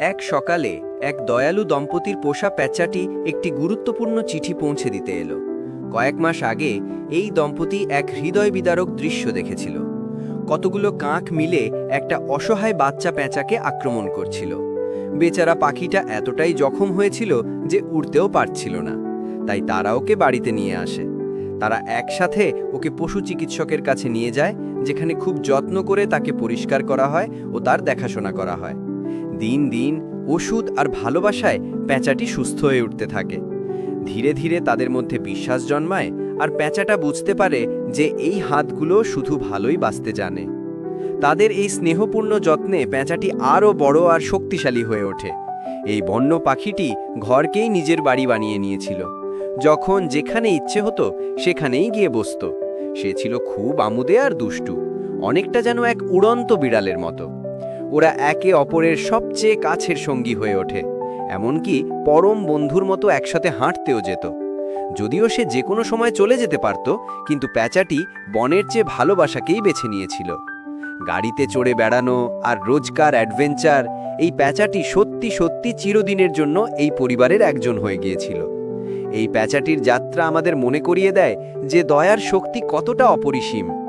এক সকালে এক দয়ালু দম্পতির পোষা প্যাঁচাটি একটি গুরুত্বপূর্ণ চিঠি পৌঁছে দিতে এলো। কয়েক মাস আগে এই দম্পতি এক হৃদয় বিদারক দৃশ্য দেখেছিল। কতগুলো কাঁক মিলে একটা অসহায় বাচ্চা প্যাঁচাকে আক্রমণ করছিল। বেচারা পাখিটা এতটাই জখম হয়েছিল যে উড়তেও পারছিল না। তাই তারা ওকে বাড়িতে নিয়ে আসে। তারা একসাথে ওকে পশু চিকিৎসকের কাছে নিয়ে যায়, যেখানে খুব যত্ন করে তাকে পরিষ্কার করা হয় ও তার দেখাশোনা করা হয়। দিন দিন ওষুধ আর ভালোবাসায় প্যাঁচাটি সুস্থ হয়ে উঠতে থাকে। ধীরে ধীরে তাদের মধ্যে বিশ্বাস জন্মায় আর প্যাঁচাটা বুঝতে পারে যে এই হাতগুলো শুধু ভালোই বাঁচতে জানে। তাদের এই স্নেহপূর্ণ যত্নে প্যাঁচাটি আরও বড় আর শক্তিশালী হয়ে ওঠে। এই বন্য পাখিটি ঘরকেই নিজের বাড়ি বানিয়ে নিয়েছিল। যখন যেখানে ইচ্ছে হতো সেখানেই গিয়ে বসত। সে ছিল খুব আমুদে আর দুষ্টু। অনেকটা যেন এক উড়ন্ত বিড়ালের মতো। ওরা একে অপরের সবচেয়ে কাছের সঙ্গী হয়ে ওঠে, এমনকি পরম বন্ধুর মতো একসাথে হাঁটতেও যেত। যদিও সে যে কোনো সময় চলে যেতে পারত, কিন্তু প্যাঁচাটি বনের চেয়ে ভালোবাসাকেই বেছে নিয়েছিল। গাড়িতে চড়ে বেড়ানো আর রোজকার অ্যাডভেঞ্চার, এই প্যাঁচাটি সত্যি সত্যি চিরদিনের জন্য এই পরিবারের একজন হয়ে গিয়েছিল। এই প্যাঁচাটির যাত্রা আমাদের মনে করিয়ে দেয় যে দয়ার শক্তি কতটা অপরিসীম।